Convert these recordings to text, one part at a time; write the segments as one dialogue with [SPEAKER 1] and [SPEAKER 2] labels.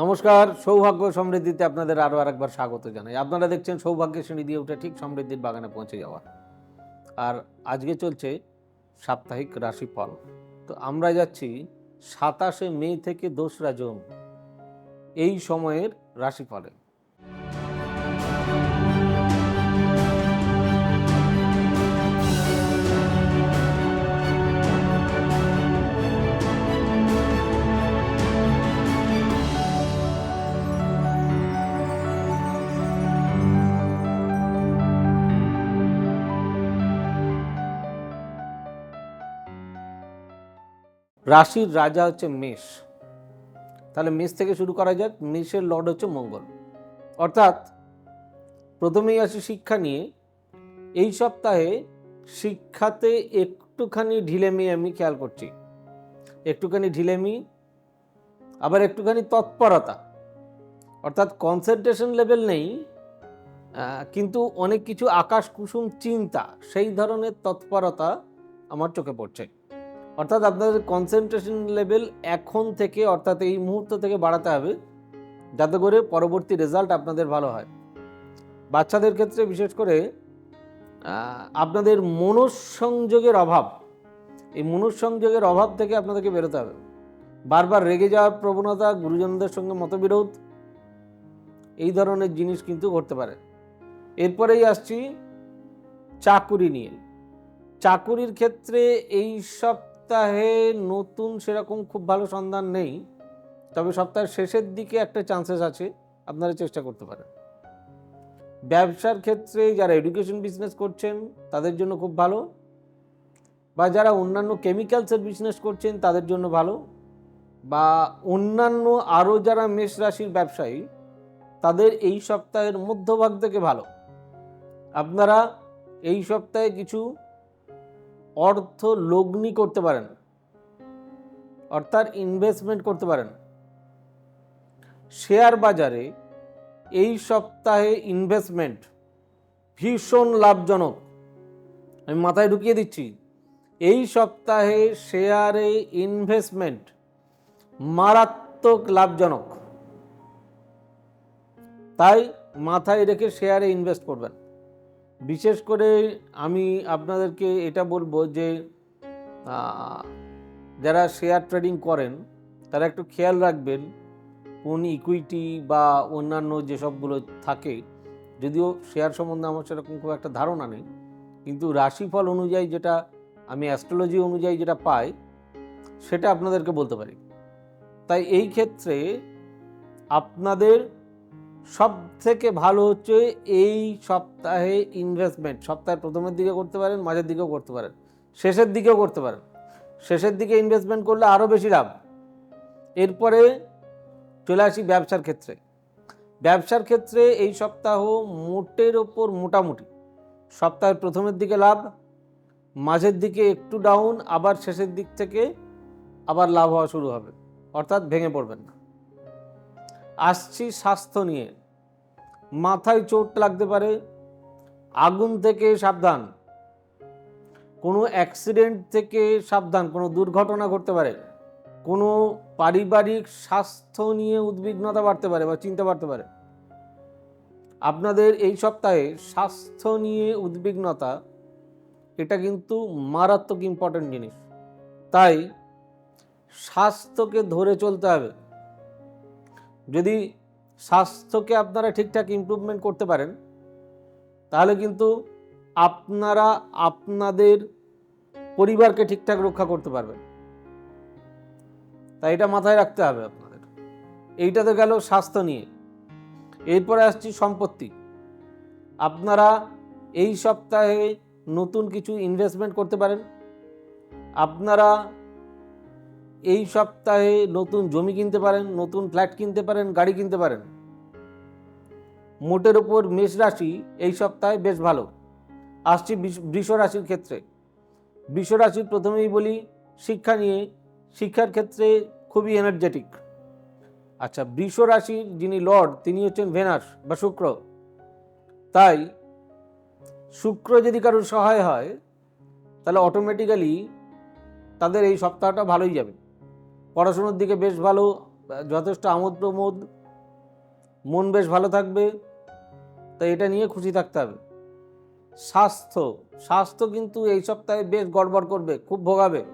[SPEAKER 1] নমস্কার, সৌভাগ্য সমৃদ্ধিতে আপনাদের আরও আরেকবার স্বাগত জানাই। আপনারা দেখছেন সৌভাগ্যের শ্রেণি দিয়ে উঠে ঠিক সমৃদ্ধির বাগানে পৌঁছে যাওয়া। আর আজকে চলছে সাপ্তাহিক রাশিফল। তো আমরা যাচ্ছি সাতাশে মে থেকে দোসরা জুন এই সময়ের রাশিফলে। রাশির রাজা হচ্ছে মেষ। তাহলে মেষ থেকে শুরু করা যাক, মেষের লর্ড হচ্ছে মঙ্গল। অর্থাৎ প্রথমেই আসি শিক্ষা নিয়ে। এই সপ্তাহে শিক্ষাতে একটুখানি ঢিলেমি আমি খেয়াল করছি। একটুখানি ঢিলেমি, আবার একটুখানি তৎপরতা। অর্থাৎ কনসেন্ট্রেশন লেভেল নেই কিন্তু অনেক কিছু আকাশ কুসুম চিন্তা, সেই ধরনের তৎপরতা আমার চোখে পড়ছে। অর্থাৎ আপনাদের কনসেন্ট্রেশন লেভেল এখন থেকে, অর্থাৎ এই মুহূর্ত থেকে বাড়াতে হবে, যাতে করে পরবর্তী রেজাল্ট আপনাদের ভালো হয়। বাচ্চাদের ক্ষেত্রে বিশেষ করে আপনাদের মনঃসংযোগের অভাব, এই মনঃসংযোগের অভাব থেকে আপনাদেরকে বেরোতে হবে। বারবার রেগে যাওয়ার প্রবণতা, গুরুজনদের সঙ্গে মতবিরোধ, এই ধরনের জিনিস কিন্তু ঘটতে পারে। এরপরেই আসছি চাকুরি নিয়ে। চাকুরির ক্ষেত্রে এই সপ্তাহে নতুন সেরকম খুব ভালো সন্ধান নেই, তবে সপ্তাহের শেষের দিকে একটা চান্সেস আছে, আপনারা চেষ্টা করতে পারেন। ব্যবসার ক্ষেত্রে যারা এডুকেশন বিজনেস করছেন, তাদের জন্য খুব ভালো। বা যারা অন্যান্য কেমিক্যালসের বিজনেস করছেন, তাদের জন্য ভালো। বা অন্যান্য আরও যারা মেষ রাশির ব্যবসায়ী, তাদের এই সপ্তাহের মধ্যভাগ থেকে ভালো। আপনারা এই সপ্তাহে কিছু অর্থ লগ্নি করতে পারেন, অর্থাৎ ইনভেস্টমেন্ট করতে পারেন। শেয়ার বাজারে এই সপ্তাহে ইনভেস্টমেন্ট ভীষণ লাভজনক। আমি মাথায় ঢুকিয়ে দিচ্ছি, এই সপ্তাহে শেয়ারে ইনভেস্টমেন্ট মারাত্মক লাভজনক। তাই মাথায় রেখে শেয়ারে ইনভেস্ট করবেন। বিশেষ করে আমি আপনাদেরকে এটা বলব যে যারা শেয়ার ট্রেডিং করেন, তারা একটু খেয়াল রাখবেন কোন ইকুইটি বা অন্যান্য যেসবগুলো থাকে। যদিও শেয়ার সম্বন্ধে আমার সেরকম খুব একটা ধারণা নেই, কিন্তু রাশিফল অনুযায়ী যেটা, আমি অ্যাস্ট্রোলজি অনুযায়ী যেটা পাই, সেটা আপনাদেরকে বলতে পারি। তাই এই ক্ষেত্রে আপনাদের সব থেকে ভালো হচ্ছে এই সপ্তাহে ইনভেস্টমেন্ট সপ্তাহের প্রথমের দিকে করতে পারেন, মাঝের দিকেও করতে পারেন। শেষের দিকেও করতে পারেন। শেষের দিকে ইনভেস্টমেন্ট করলে আরও বেশি লাভ। এরপরে চলে আসি ব্যবসার ক্ষেত্রে। ব্যবসার ক্ষেত্রে এই সপ্তাহ মোটের ওপর মোটামুটি। সপ্তাহের প্রথমের দিকে লাভ, মাঝের দিকে একটু ডাউন আবার শেষের দিক থেকে আবার লাভ হওয়া শুরু হবে। অর্থাৎ ভেঙে পড়বেন না। আসছি স্বাস্থ্য নিয়ে। মাথায় চোট লাগতে পারে, আগুন থেকে সাবধান। কোনো অ্যাক্সিডেন্ট থেকে সাবধান, কোনো দুর্ঘটনা ঘটতে পারে। কোনো পারিবারিক স্বাস্থ্য নিয়ে উদ্বিগ্নতা বাড়তে পারে বা চিন্তা বাড়তে পারে। আপনাদের এই সপ্তাহে স্বাস্থ্য নিয়ে উদ্বিগ্নতা, এটা কিন্তু মারাত্মক ইম্পর্ট্যান্ট জিনিস। তাই স্বাস্থ্যকে ধরে চলতে হবে। যদি স্বাস্থ্যকে আপনারা ঠিকঠাক ইমপ্রুভমেন্ট করতে পারেন, তাহলে কিন্তু আপনারা আপনাদের পরিবারকে ঠিকঠাক রক্ষা করতে পারবেন। তাই এটা মাথায় রাখতে হবে আপনাদের। এইটা তো গেল স্বাস্থ্য নিয়ে। এরপরে আসছি সম্পত্তি। আপনারা এই সপ্তাহে নতুন কিছু ইনভেস্টমেন্ট করতে পারেন। আপনারা এই সপ্তাহে নতুন জমি কিনতে পারেন, নতুন ফ্ল্যাট কিনতে পারেন, গাড়ি কিনতে পারেন। মোটের ওপর মেষ রাশি এই সপ্তাহে বেশ ভালো। আসছি বৃষ- রাশির ক্ষেত্রে। বৃষ রাশির প্রথমেই বলি, শিক্ষা নিয়ে, শিক্ষার ক্ষেত্রে খুবই এনার্জেটিক আচ্ছা বৃষ রাশির যিনি লর্ড, তিনি হচ্ছেন ভেনাস বা শুক্র। তাই, শুক্র যদি কারোর সহায় হয়, তাহলে অটোমেটিক্যালি তাদের এই সপ্তাহটা ভালোই যাবে। পড়াশুনোর দিকে বেশ ভালো, যথেষ্ট আমোদ প্রমোদ মন বেশ ভালো থাকবে, তাই এটা নিয়ে খুশি থাকতে হবে। স্বাস্থ্য স্বাস্থ্য কিন্তু এই সপ্তাহে বেশ গড়বড় করবে, খুব ভোগাবে।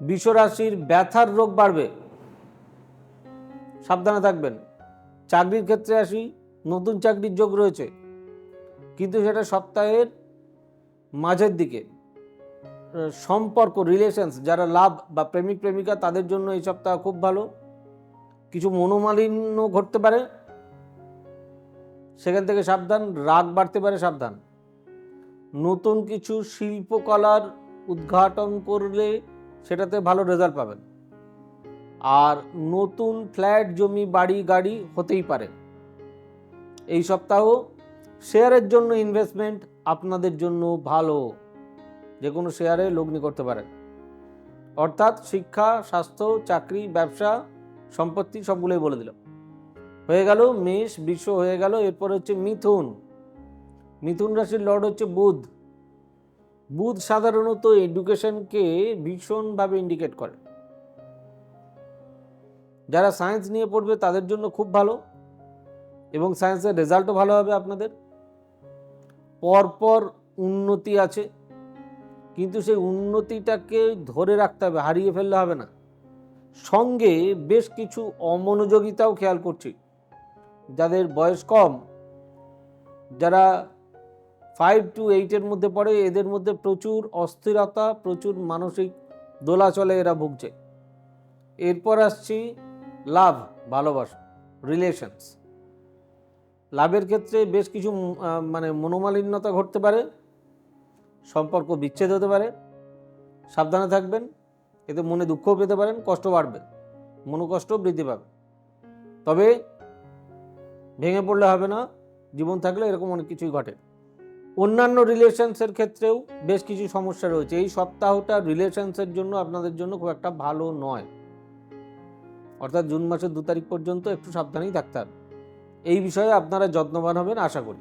[SPEAKER 1] বিশ্বরাশির ব্যথার রোগ বাড়বে। সাবধানে থাকবেন। চাকরির ক্ষেত্রে আসি, নতুন চাকরির যোগ রয়েছে। কিন্তু সেটা সপ্তাহের মাঝের দিকে। সম্পর্ক রিলেশনস যারা লাভ বা প্রেমিক, প্রেমিকা, তাদের জন্য এই সপ্তাহ খুব ভালো। কিছু মনোমালিন্য ঘটতে পারে। সেখান থেকে সাবধান, রাগ বাড়তে পারে, সাবধান। নতুন কিছু শিল্পকলার উদ্ঘাটন করলে সেটাতে ভালো রেজাল্ট পাবেন। আর নতুন ফ্ল্যাট, জমি, বাড়ি, গাড়ি হতেই পারে। এই সপ্তাহ শেয়ারের জন্য ইনভেস্টমেন্ট আপনাদের জন্য ভালো। যে কোনো শেয়ারে লগ্নি করতে পারেন। অর্থাৎ শিক্ষা, স্বাস্থ্য, চাকরি, ব্যবসা, সম্পত্তি সবগুলোই বলে দিল। হয়ে গেল মেষ বিশ্ব হয়ে গেল, এরপর হচ্ছে মিথুন। মিথুন রাশির লর্ড হচ্ছে বুধ। বুধ সাধারণত এডুকেশনকে ভীষণভাবে ইন্ডিকেট করে। যারা সায়েন্স নিয়ে পড়বে তাদের জন্য খুব ভালো এবং সায়েন্সের রেজাল্টও ভালো হবে আপনাদের। পরপর উন্নতি আছে। কিন্তু সেই উন্নতিটাকে ধরে রাখতে হবে, হারিয়ে ফেললে হবে না। সঙ্গে বেশ কিছু অমনোযোগিতাও খেয়াল করছি। যাদের বয়স কম, যারা ফাইভ টু এইটের মধ্যে পড়ে, এদের মধ্যে প্রচুর অস্থিরতা, প্রচুর মানসিক দোলাচলে এরা ভুগছে। এরপর আসছি লাভ, ভালোবাসা রিলেশনস লাভের ক্ষেত্রে বেশ কিছু মানে মনোমালিন্যতা ঘটতে পারে। সম্পর্ক বিচ্ছেদ হতে পারে, সাবধানে থাকবেন, এতে মনে দুঃখও পেতে পারেন কষ্ট বাড়বে, মনোকষ্ট বৃদ্ধি পাবে। তবে ভেঙে পড়লে হবে না, জীবন থাকলে এরকম অনেক কিছুই ঘটে। অন্যান্য রিলেশনসের ক্ষেত্রেও বেশ কিছু সমস্যা রয়েছে। এই সপ্তাহটা রিলেশনসের জন্য আপনাদের জন্য খুব একটা ভালো নয়। অর্থাৎ জুন মাসের দু তারিখ পর্যন্ত একটু সাবধানেই থাকতে হবে। এই বিষয়ে আপনারা যত্নবান হবেন, আশা করি।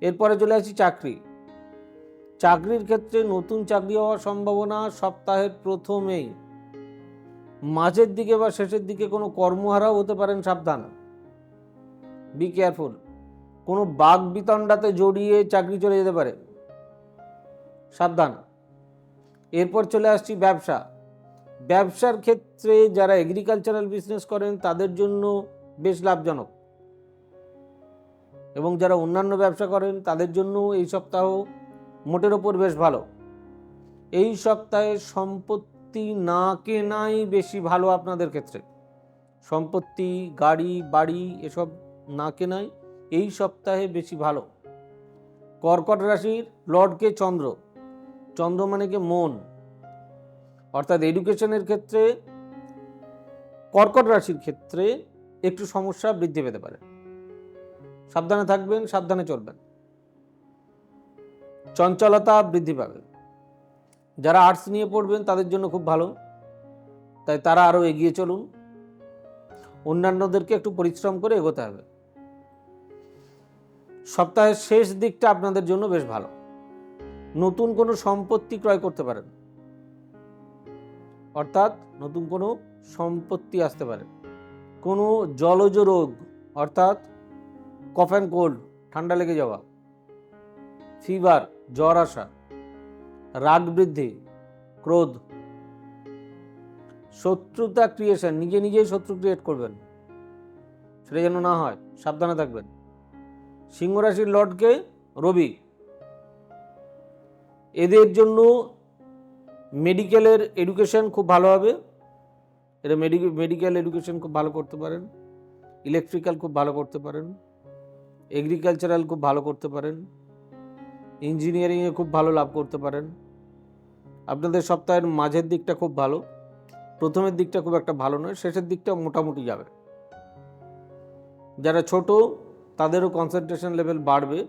[SPEAKER 1] এরপরে চলে আসি চাকরি। চাকরির ক্ষেত্রে নতুন চাকরি হওয়ার সম্ভাবনা সপ্তাহের প্রথমেই। মাঝের দিকে বা শেষের দিকে কোনো কর্মহারাও হতে পারেন সাবধান। বি কেয়ারফুল কোনো বাঘ বিতণ্ডাতে জড়িয়ে চাকরি চলে যেতে পারে। সাবধান। এরপর চলে আসছি ব্যবসা। ব্যবসার ক্ষেত্রে যারা এগ্রিকালচারাল বিজনেস করেন, তাদের জন্য বেশ লাভজনক। এবং যারা অন্যান্য ব্যবসা করেন, তাদের জন্য এই সপ্তাহ মোটের ওপর বেশ ভালো। এই সপ্তাহে সম্পত্তি না কেনাই বেশি ভালো আপনাদের ক্ষেত্রে। সম্পত্তি, গাড়ি, বাড়ি এসব না কেনাই এই সপ্তাহে বেশি ভালো। কর্কট রাশির লর্ডকে চন্দ্র। চন্দ্র মানে কি মন? অর্থাৎ এডুকেশনের ক্ষেত্রে, কর্কট রাশির ক্ষেত্রে একটু সমস্যা বৃদ্ধি পেতে পারে। সাবধানে থাকবেন, সাবধানে চলবেন। চঞ্চলতা বৃদ্ধি পাবে। যারা আর্টস নিয়ে পড়বেন, তাদের জন্য খুব ভালো। তাই তারা আরও এগিয়ে চলুন। অন্যান্যদেরকে একটু পরিশ্রম করে এগোতে হবে। সপ্তাহের শেষ দিকটা আপনাদের জন্য বেশ ভালো। নতুন কোনো সম্পত্তি ক্রয় করতে পারেন। অর্থাৎ নতুন কোনো সম্পত্তি আসতে পারে। কোনো জলজ রোগ, অর্থাৎ কফ অ্যান্ড কোল্ড ঠান্ডা লেগে যাওয়া ফিভার জ্বর আসা, রাগ বৃদ্ধি, ক্রোধ। শত্রুতা ক্রিয়েশন নিজে নিজেই শত্রু ক্রিয়েট করবেন। সেটা যেন না হয়, সাবধানে থাকবেন। সিংহ রাশির লর্ডকে রবি। এদের জন্য মেডিকেলের এডুকেশন খুব ভালো হবে। এরা মেডিকেল এডুকেশন খুব ভালো করতে পারেন। ইলেকট্রিক্যাল খুব ভালো করতে পারেন। এগ্রিকালচারাল খুব ভালো করতে পারেন। ইঞ্জিনিয়ারিংয়ে খুব ভালো লাভ করতে পারেন। আপনাদের সপ্তাহের মাঝের দিকটা খুব ভালো, প্রথমের দিকটা খুব একটা ভালো নয়, শেষের দিকটা মোটামুটি যাবে। যারা ছোট, তাদেরও কনসেন্ট্রেশন লেভেল বাড়বে।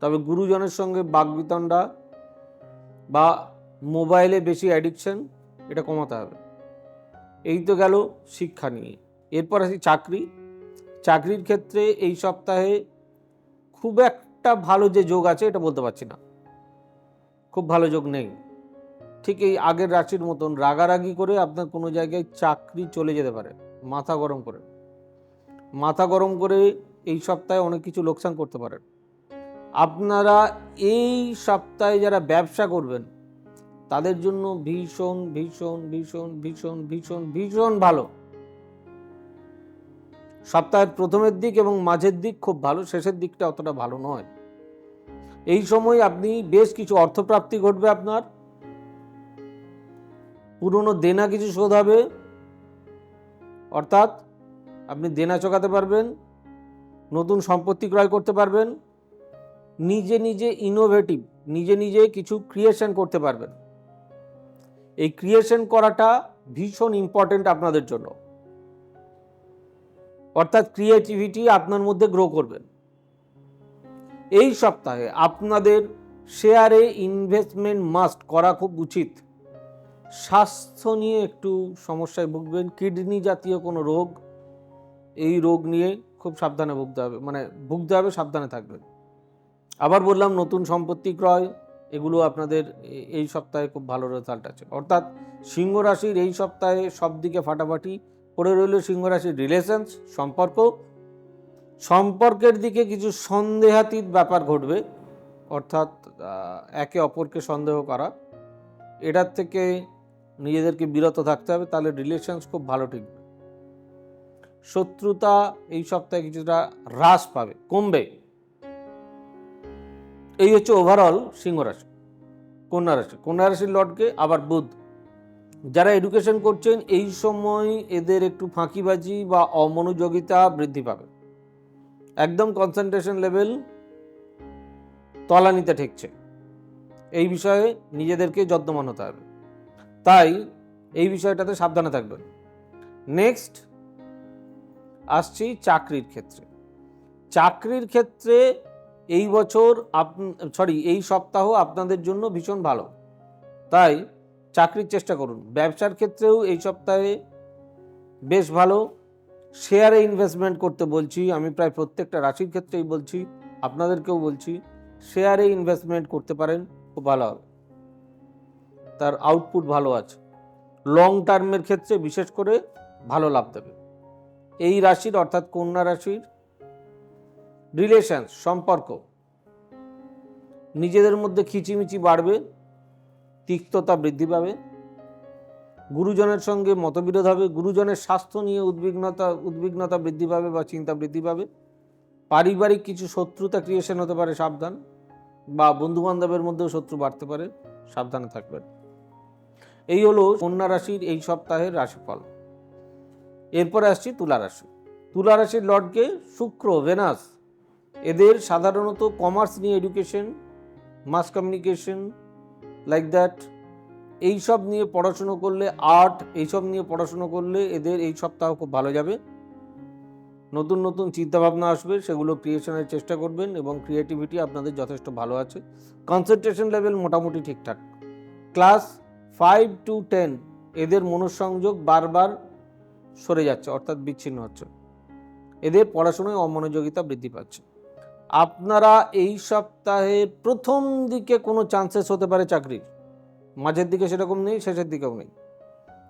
[SPEAKER 1] তবে গুরুজনের সঙ্গে বাগবিতণ্ডা বা মোবাইলে বেশি অ্যাডিকশন এটা কমাতে হবে। এই তো গেল শিক্ষা নিয়ে। এরপর আসি চাকরি। চাকরির ক্ষেত্রে এই সপ্তাহে খুব একটা ভালো যে যোগ আছে, এটা বলতে পারছি না। খুব ভালো যোগ নেই। ঠিক এই আগের রাশির মতন রাগারাগি করে আপনার কোনো জায়গায় চাকরি চলে যেতে পারে, মাথা গরম করে। মাথা গরম করে এই সপ্তাহে অনেক কিছু লোকসান করতে পারেন আপনারা এই সপ্তাহে যারা ব্যবসা করবেন, তাদের জন্য ভীষণ ভীষণ ভীষণ ভীষণ ভীষণ ভীষণ ভালো। সপ্তাহের প্রথমের দিক এবং মাঝের দিক খুব ভালো, শেষের দিকটা অতটা ভালো নয়। এই সময় আপনি বেশ কিছু অর্থপ্রাপ্তি ঘটবে আপনার। পুরনো দেনা কিছু শোধ হবে। অর্থাৎ আপনি দেনা চোকাতে পারবেন, নতুন সম্পত্তি ক্রয় করতে পারবেন, নিজে নিজে ইনোভেটিভ নিজে নিজে কিছু ক্রিয়েশন করতে পারবেন। এই ক্রিয়েশন করাটা ভীষণ ইম্পর্টেন্ট আপনাদের জন্য। অর্থাৎ ক্রিয়েটিভিটি আপনার মধ্যে গ্রো করবেন। এই সপ্তাহে আপনাদের শেয়ারে ইনভেস্টমেন্ট মাস্ট করা খুব উচিত। স্বাস্থ্য নিয়ে একটু সমস্যায় ভুগবেন কিডনি জাতীয় কোনো রোগ, এই রোগ নিয়ে খুব সাবধানে ভুগতে হবে মানে ভুগতে হবে, সাবধানে থাকবেন। আবার বললাম, নতুন সম্পত্তি ক্রয়, এগুলো আপনাদের এই সপ্তাহে খুব ভালো রেজাল্ট আছে। অর্থাৎ সিংহ রাশির এই সপ্তাহে সব দিকে ফাটাফাটি পড়ে রইল সিংহ রাশির রিলেশনস সম্পর্ক সম্পর্কের দিকে কিছু সন্দেহাতীত ব্যাপার ঘটবে, অর্থাৎ একে অপরকে সন্দেহ করা। এটার থেকে নিজেদেরকে বিরত থাকতে হবে, তাহলে রিলেশনস খুব ভালো টিকবে। শত্রুতা এই সপ্তাহে কিছুটা হ্রাস পাবে, কমবে। এই হচ্ছে ওভারঅল সিংহ রাশি, কন্যা রাশি। কন্যা রাশির লর্ডকে আবার বুধ। যারা এডুকেশন করছেন, এই সময় এদের একটু ফাঁকিবাজি বা অমনোযোগিতা বৃদ্ধি পাবে। একদম কনসেন্ট্রেশন লেভেল তলানিতে ঠেকছে। এই বিষয়ে নিজেদেরকে যত্নবান হতে হবে। তাই এই বিষয়টাতে সাবধানে থাকবেন। নেক্সট আসছি চাকরির ক্ষেত্রে। চাকরির ক্ষেত্রে এই বছর আপ সরি এই সপ্তাহ আপনাদের জন্য ভীষণ ভালো। তাই চাকরির চেষ্টা করুন। ব্যবসার ক্ষেত্রেও এই সপ্তাহে বেশ ভালো। শেয়ারে ইনভেস্টমেন্ট করতে বলছি, আমি প্রায় প্রত্যেকটা রাশির ক্ষেত্রেই বলছি, আপনাদেরকেও বলছি শেয়ারে ইনভেস্টমেন্ট করতে পারেন, খুব ভালো হবে। তার আউটপুট ভালো আছে। লং টার্মের ক্ষেত্রে বিশেষ করে ভালো লাভ দেবে। এই রাশির অর্থাৎ কন্যা রাশির রিলেশনস সম্পর্ক, নিজেদের মধ্যে খিচিমিচি বাড়বে, তিক্ততা বৃদ্ধি পাবে গুরুজনের সঙ্গে মতবিরোধ হবে, গুরুজনের স্বাস্থ্য নিয়ে উদ্বিগ্নতা উদ্বিগ্নতা বৃদ্ধি পাবে বা চিন্তা বৃদ্ধি পাবে। পারিবারিক কিছু শত্রুতা ক্রিয়েশন হতে পারে, সাবধান। বা বন্ধু বান্ধবের মধ্যেও শত্রু বাড়তে পারে, সাবধানে থাকবেন। এই হলো কন্যা রাশির এই সপ্তাহের রাশিফল। এরপরে আসছি তুলা রাশি। তুলা রাশির লর্ডকে শুক্র, ভেনাস, এদের সাধারণত কমার্স নিয়ে education mass communication like that এইসব নিয়ে পড়াশুনো করলে আর্ট, এইসব নিয়ে পড়াশুনো করলে এদের এই সপ্তাহ খুব ভালো যাবে। নতুন নতুন চিন্তাভাবনা আসবে, সেগুলো ক্রিয়েশনের চেষ্টা করবেন এবং ক্রিয়েটিভিটি আপনাদের যথেষ্ট ভালো আছে। কনসেন্ট্রেশন লেভেল মোটামুটি ঠিকঠাক। ক্লাস ফাইভ টু টেন এদের মনঃসংযোগ বারবার সরে যাচ্ছে, অর্থাৎ বিচ্ছিন্ন হচ্ছে। এদের পড়াশোনায় অমনোযোগিতা বৃদ্ধি পাচ্ছে। আপনারা এই সপ্তাহে প্রথম দিকে কোনো চান্সেস হতে পারে চাকরির। মাঝের দিকে সেরকম নেই, শেষের দিকেও নেই।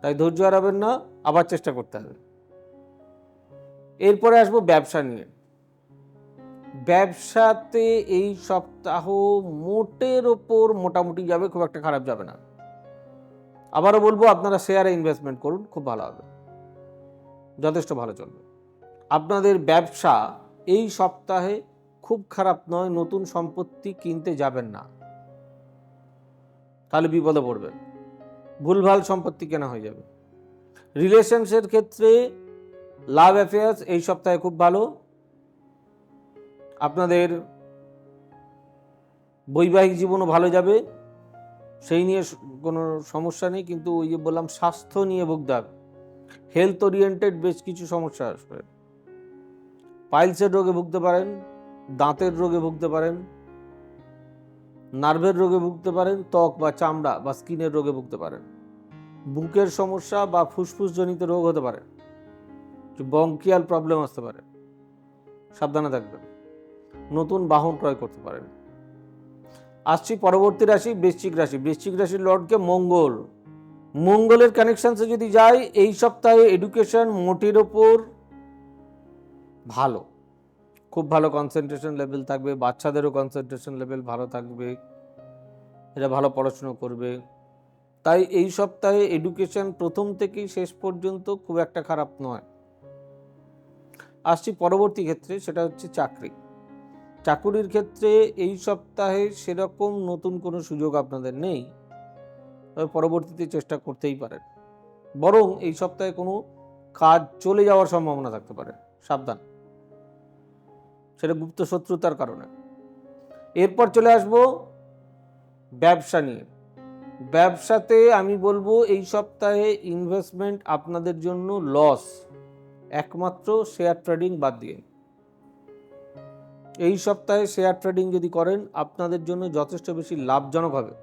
[SPEAKER 1] তাই ধৈর্য হারাবেন না, আবার চেষ্টা করতে হবে। এরপরে আসব ব্যবসা নিয়ে। ব্যবসাতে এই সপ্তাহ মোটের ওপর মোটামুটি যাবে, খুব একটা খারাপ যাবে না। আবারও বলব, আপনারা শেয়ারে ইনভেস্টমেন্ট করুন, খুব ভালো হবে। যথেষ্ট ভালো চলবে। আপনাদের ব্যবসা এই সপ্তাহে খুব খারাপ নয়, নতুন সম্পত্তি কিনতে যাবেন না। তাহলে বিপদে পড়বেন ভুলভাল সম্পত্তি কেনা হয়ে যাবে। রিলেশনসের ক্ষেত্রে লাভ অ্যাফেয়ার্স এই সপ্তাহে খুব ভালো। আপনাদের বৈবাহিক জীবনও ভালো যাবে। সেই নিয়ে কোনো সমস্যা নেই, কিন্তু ওই যে বললাম, স্বাস্থ্য নিয়ে ভুগতে হবে হেলথ ওরিয়েন্টেড বেশ কিছু সমস্যা আসবে। পাইলসের রোগে ভুগতে পারেন, দাঁতের রোগে ভুগতে পারেন। নার্ভের রোগে ভুগতে পারেন, ত্বক বা চামড়া বা স্কিনের রোগে ভুগতে পারেন। বুকের সমস্যা বা ফুসফুসজনিত রোগ হতে পারে। বঙ্কিয়াল প্রবলেম আসতে পারে। সাবধানে থাকবেন। নতুন বাহন ক্রয় করতে পারেন। আসছি পরবর্তী রাশি, বৃশ্চিক রাশি। বৃশ্চিক রাশির লর্ডকে মঙ্গল। মঙ্গলের কানেকশানসে যদি যাই, এই সপ্তাহে এডুকেশন মোটের ওপর ভালো। খুব ভালো কনসেন্ট্রেশন লেভেল থাকবে, বাচ্চাদেরও কনসেন্ট্রেশন লেভেল ভালো থাকবে, এরা ভালো পড়াশুনো করবে। তাই এই সপ্তাহে এডুকেশন প্রথম থেকেই শেষ পর্যন্ত খুব একটা খারাপ নয়। আসছি পরবর্তী ক্ষেত্রে, সেটা হচ্ছে চাকরি। চাকুরির ক্ষেত্রে এই সপ্তাহে সেরকম নতুন কোনো সুযোগ আপনাদের নেই, তবে পরবর্তীতে চেষ্টা করতেই পারেন। বরং এই সপ্তাহে কোনো কাজ চলে যাওয়ার সম্ভাবনা থাকতে পারে। সাবধান। সেটা গুপ্ত শত্রুতার কারণে। এরপর চলে আসব ব্যবসা নিয়ে। ব্যবসাতে আমি বলব এই সপ্তাহে ইনভেস্টমেন্ট আপনাদের জন্য লস একমাত্র শেয়ার ট্রেডিং বাদ দিয়ে। এই সপ্তাহে শেয়ার ট্রেডিং যদি করেন, আপনাদের জন্য যথেষ্ট বেশি লাভজনক হবে।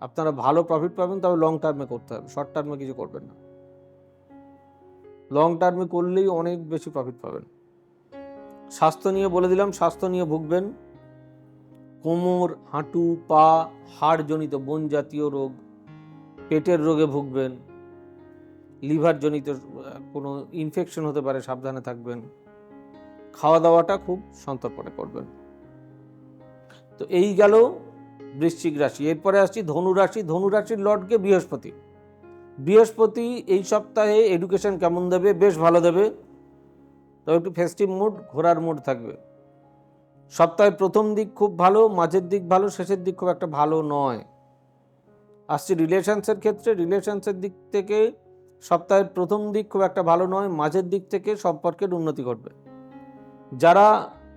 [SPEAKER 1] আপনারা ভালো প্রফিট পাবেন, তবে লং টার্মে করতে হবে। শর্ট টার্মে কিছু করবেন না। লং টার্মে করলেই অনেক বেশি প্রফিট পাবেন। স্বাস্থ্য নিয়ে বলে দিলাম, স্বাস্থ্য নিয়ে ভুগবেন। কোমর, হাঁটু, পা, হাড়জনিত বন জাতীয় রোগ, পেটের রোগে ভুগবেন। লিভার জনিত কোনো ইনফেকশন হতে পারে, সাবধানে থাকবেন। খাওয়া দাওয়াটা খুব সন্তর্পণে করবেন। তো এই গেল বৃশ্চিক রাশি। এরপরে আসছি ধনুরাশি ধনুরাশির লর্ডকে বৃহস্পতি। বৃহস্পতি এই সপ্তাহে এডুকেশন কেমন দেবে? বেশ ভালো দেবে। তবে একটু ফেস্টিভ মুড ঘোরার মুড থাকবে। সপ্তাহের প্রথম দিক খুব ভালো, মাঝের দিক ভালো, শেষের দিক খুব একটা ভালো নয়। আসছি রিলেশনসের ক্ষেত্রে রিলেশনসের দিক থেকে সপ্তাহের প্রথম দিক খুব একটা ভালো নয়, মাঝের দিক থেকে সম্পর্কের উন্নতি ঘটবে। যারা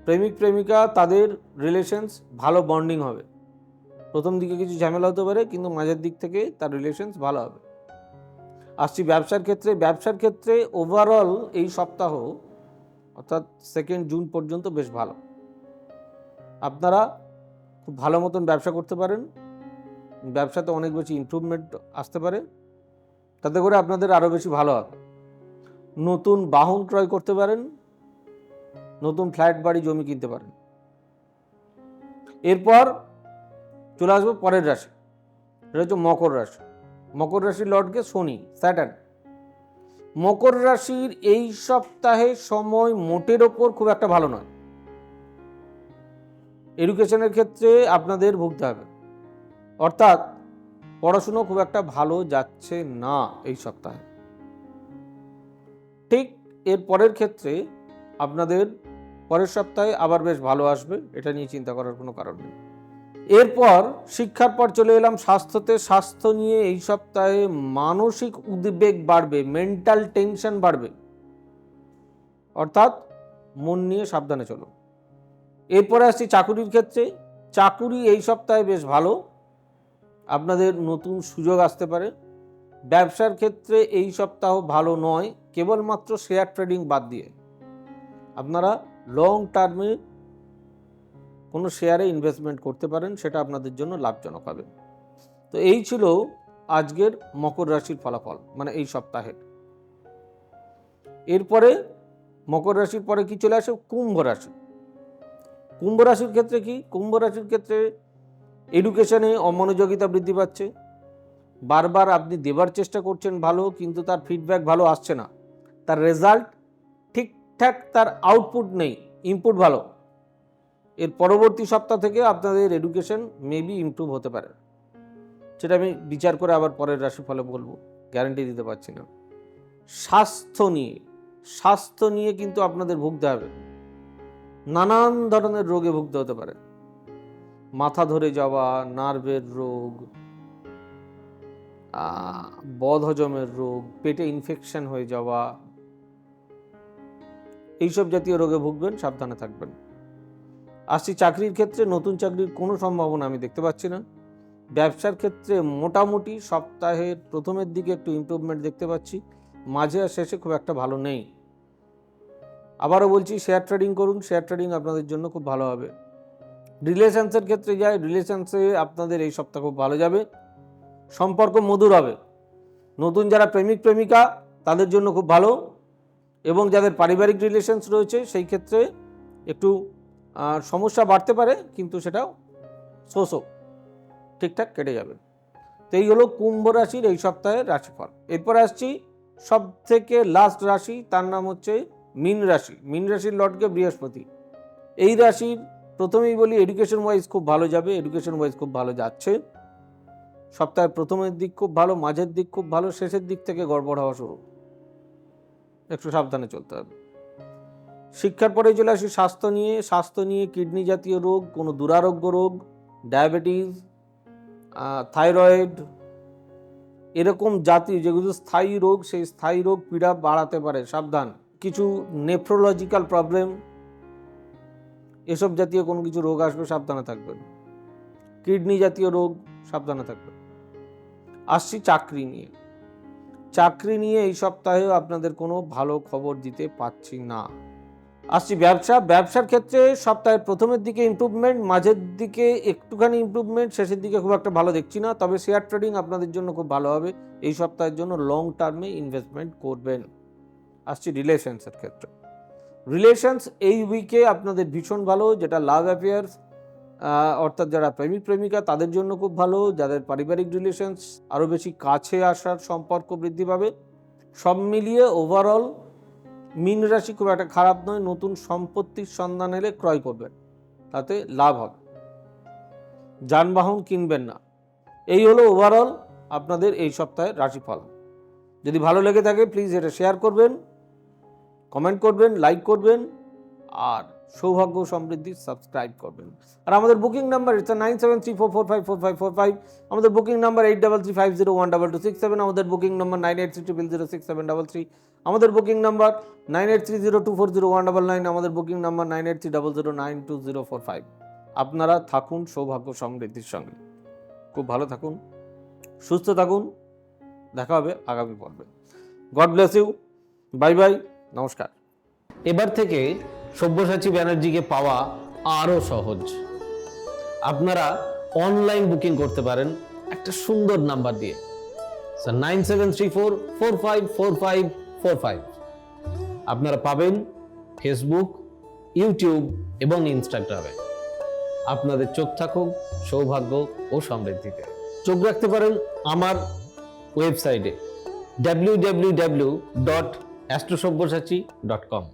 [SPEAKER 1] প্রেমিক, প্রেমিকা, তাদের রিলেশনস ভালো বন্ডিং হবে। প্রথম দিকে কিছু ঝামেলা হতে পারে, কিন্তু মাঝের দিক থেকে তার রিলেশনস ভালো হবে। আসছি ব্যবসার ক্ষেত্রে ব্যবসার ক্ষেত্রে ওভারঅল এই সপ্তাহ অর্থাৎ সেকেন্ড জুন পর্যন্ত বেশ ভালো। আপনারা খুব ভালো মতন ব্যবসা করতে পারেন। ব্যবসাতে অনেক বেশি ইমপ্রুভমেন্ট আসতে পারে। তাতে করে আপনাদের আরও বেশি ভালো হবে। নতুন বাহন ক্রয় করতে পারেন। নতুন ফ্ল্যাট বাড়ি, জমি কিনতে পারেন। এরপর চলে আসব পরের রাশি। এটা হচ্ছে মকর রাশি। মকর রাশির লর্ডকে শনি স্যাটার্ন মকর রাশির এই সপ্তাহে সময় মোটের ওপর খুব একটা ভালো নয়। এডুকেশনের ক্ষেত্রে আপনাদের ভুগতে হবে। অর্থাৎ পড়াশুনো খুব একটা ভালো যাচ্ছে না এই সপ্তাহে। ঠিক এর পরের ক্ষেত্রে আপনাদের পরের সপ্তাহে আবার বেশ ভালো আসবে, এটা নিয়ে চিন্তা করার কোনো কারণ নেই। এরপর শিক্ষার পর চলে এলাম স্বাস্থ্যতে। স্বাস্থ্য নিয়ে এই সপ্তাহে মানসিক উদ্বেগ বাড়বে মেন্টাল টেনশন বাড়বে। অর্থাৎ মন নিয়ে সাবধানে চলো। এরপরে আসছি চাকুরির ক্ষেত্রে। চাকুরি এই সপ্তাহে বেশ ভালো। আপনাদের নতুন সুযোগ আসতে পারে। ব্যবসার ক্ষেত্রে এই সপ্তাহ ভালো নয়। কেবলমাত্র শেয়ার ট্রেডিং বাদ দিয়ে। আপনারা লং টার্মে কোনো শেয়ারে ইনভেস্টমেন্ট করতে পারেন, সেটা আপনাদের জন্য লাভজনক হবে। তো এই ছিল আজকের মকর রাশির ফলাফল মানে এই সপ্তাহের এরপরে মকর রাশির পরে কি চলে আসে? কুম্ভ রাশি। কুম্ভ রাশির ক্ষেত্রে কি? কুম্ভ রাশির ক্ষেত্রে এডুকেশনে অমনোযোগিতা বৃদ্ধি পাচ্ছে। বারবার আপনি দেবার চেষ্টা করছেন ভালো, কিন্তু তার ফিডব্যাক ভালো আসছে না। তার রেজাল্ট ঠিকঠাক, তার আউটপুট নেই ইনপুট ভালো। এর পরবর্তী সপ্তাহ থেকে আপনাদের এডুকেশন মেবি ইমপ্রুভ হতে পারে। সেটা আমি বিচার করে আবার পরের রাশিফলে বলব গ্যারান্টি দিতে পারছি না। স্বাস্থ্য নিয়ে স্বাস্থ্য নিয়ে কিন্তু আপনাদের ভুগতে হবে। নানান ধরনের রোগে ভুগতে হতে পারে। মাথা ধরে যাওয়া, নার্ভের রোগ বদহজমের রোগ, পেটে ইনফেকশন হয়ে যাওয়া, এইসব জাতীয় রোগে ভুগবেন, সাবধানে থাকবেন। আসছি চাকরির ক্ষেত্রে, নতুন চাকরির কোনো সম্ভাবনা আমি দেখতে পাচ্ছি না। ব্যবসার ক্ষেত্রে মোটামুটি সপ্তাহের প্রথমের দিকে একটু ইমপ্রুভমেন্ট দেখতে পাচ্ছি। মাঝে আর শেষে খুব একটা ভালো নেই। আবারও বলছি শেয়ার ট্রেডিং করুন শেয়ার ট্রেডিং আপনাদের জন্য খুব ভালো হবে। রিলেশনসের ক্ষেত্রে যায় রিলেশনসে আপনাদের এই সপ্তাহ খুব ভালো যাবে। সম্পর্ক মধুর হবে। নতুন যারা প্রেমিক, প্রেমিকা, তাদের জন্য খুব ভালো। এবং যাদের পারিবারিক রিলেশনস রয়েছে, সেই ক্ষেত্রে একটু সমস্যা বাড়তে পারে, কিন্তু সেটাও শোষক, ঠিকঠাক কেটে যাবে। তো এই হলো কুম্ভ রাশির এই সপ্তাহের রাশিফল। এরপর আসছি সব থেকে লাস্ট রাশি, তার নাম হচ্ছে মীন রাশি। মীন রাশির লর্ডকে বৃহস্পতি। এই রাশির প্রথমেই বলি এডুকেশন ওয়াইজ খুব ভালো যাবে এডুকেশন ওয়াইজ খুব ভালো যাচ্ছে। সপ্তাহের প্রথমের দিক খুব ভালো, মাঝের দিক খুব ভালো, শেষের দিক থেকে গড়বড় হওয়া শুরু। একটু সাবধানে চলতে হবে। শিক্ষার পরে চলে আসি স্বাস্থ্য নিয়ে। স্বাস্থ্য নিয়ে কিডনি জাতীয় রোগ, কোনো দুরারোগ্য রোগ, ডায়াবেটিস থাইরয়েড, এরকম জাতীয় যেগুলো স্থায়ী রোগ, সেই স্থায়ী রোগ পীড়া বাড়াতে পারে, সাবধান। কিছু নেফ্রোলজিক্যাল প্রবলেম, এসব জাতীয় কোনো কিছু রোগ আসবে, সাবধানে থাকবেন। কিডনি জাতীয় রোগ, সাবধানে থাকবেন। আসছি চাকরি নিয়ে। চাকরি নিয়ে এই সপ্তাহেও আপনাদের কোনো ভালো খবর দিতে পাচ্ছি না। আসছি ব্যবসা। ব্যবসার ক্ষেত্রে সপ্তাহের প্রথমের দিকে ইম্প্রুভমেন্ট মাঝের দিকে একটুখানি ইমপ্রুভমেন্ট শেষের দিকে খুব একটা ভালো দেখছি না। তবে শেয়ার ট্রেডিং আপনাদের জন্য খুব ভালো হবে। এই সপ্তাহের জন্য লং টার্মে ইনভেস্টমেন্ট করবেন। আসছি রিলেশনসের ক্ষেত্রে। রিলেশনস এই উইকে আপনাদের ভীষণ ভালো, যেটা লাভ অ্যাফেয়ার্স অর্থাৎ যারা প্রেমিক, প্রেমিকা, তাদের জন্য খুব ভালো। যাদের পারিবারিক রিলেশনস আরও বেশি কাছে আসার সম্পর্ক বৃদ্ধি পাবে। সব মিলিয়ে ওভারঅল মীন রাশি খুব একটা খারাপ নয়, নতুন সম্পত্তির সন্ধান এলে ক্রয় করবেন, তাতে লাভ হবে। যানবাহন কিনবেন না, এই হলো ওভারঅল আপনাদের এই সপ্তাহের রাশিফল। যদি ভালো লেগে থাকে প্লিজ এটা শেয়ার করবেন কমেন্ট করবেন লাইক করবেন, আর সৌভাগ্য সমৃদ্ধি সাবস্ক্রাইব করবেন। আর আমাদের booking number it's nine seven three four four five four five four five আমাদের booking number eight double three five zero one double two six seven আমাদের booking number nine eight three triple zero six seven double three আমাদের booking number nine eight three zero two four zero one double nine আমাদের booking number nine eight three double zero nine two zero four five আপনারা থাকুন সৌভাগ্য সমৃদ্ধির সঙ্গে। খুব ভালো থাকুন, সুস্থ থাকুন। দেখা হবে আগামী পর্বে। God bless you bye bye নমস্কার। এবার থেকে সব্যসাচী ব্যানার্জিকে পাওয়া আরও সহজ। আপনারা অনলাইন বুকিং করতে পারেন একটা সুন্দর নাম্বার দিয়ে। Sir nine seven three four four five four five four five. আপনারা পাবেন ফেসবুক, ইউটিউব এবং ইনস্টাগ্রামে। আপনাদের চোখ থাকুক, সৌভাগ্য ও সমৃদ্ধিতে। চোখ রাখতে পারেন আমার ওয়েবসাইটে W W W dot astrosabyasachi dot com